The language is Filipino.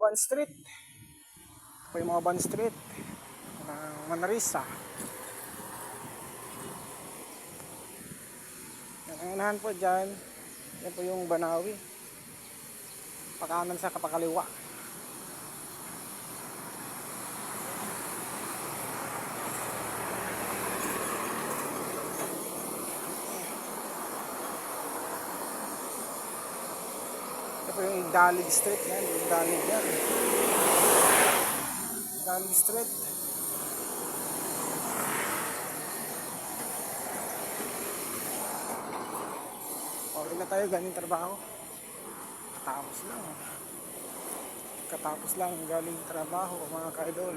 Van Street. Ito yung mga Van Street. ng Manresa. Yan, Ang unahan po dyan, yan po yung Banawi. Pakanan sa kapakaliwa. Po yung Igdalig Street yan. Igdalig yan. Igdalig Street. Okay na tayo, galing trabaho. Katapos lang. Katapos lang galing trabaho mga kaidol.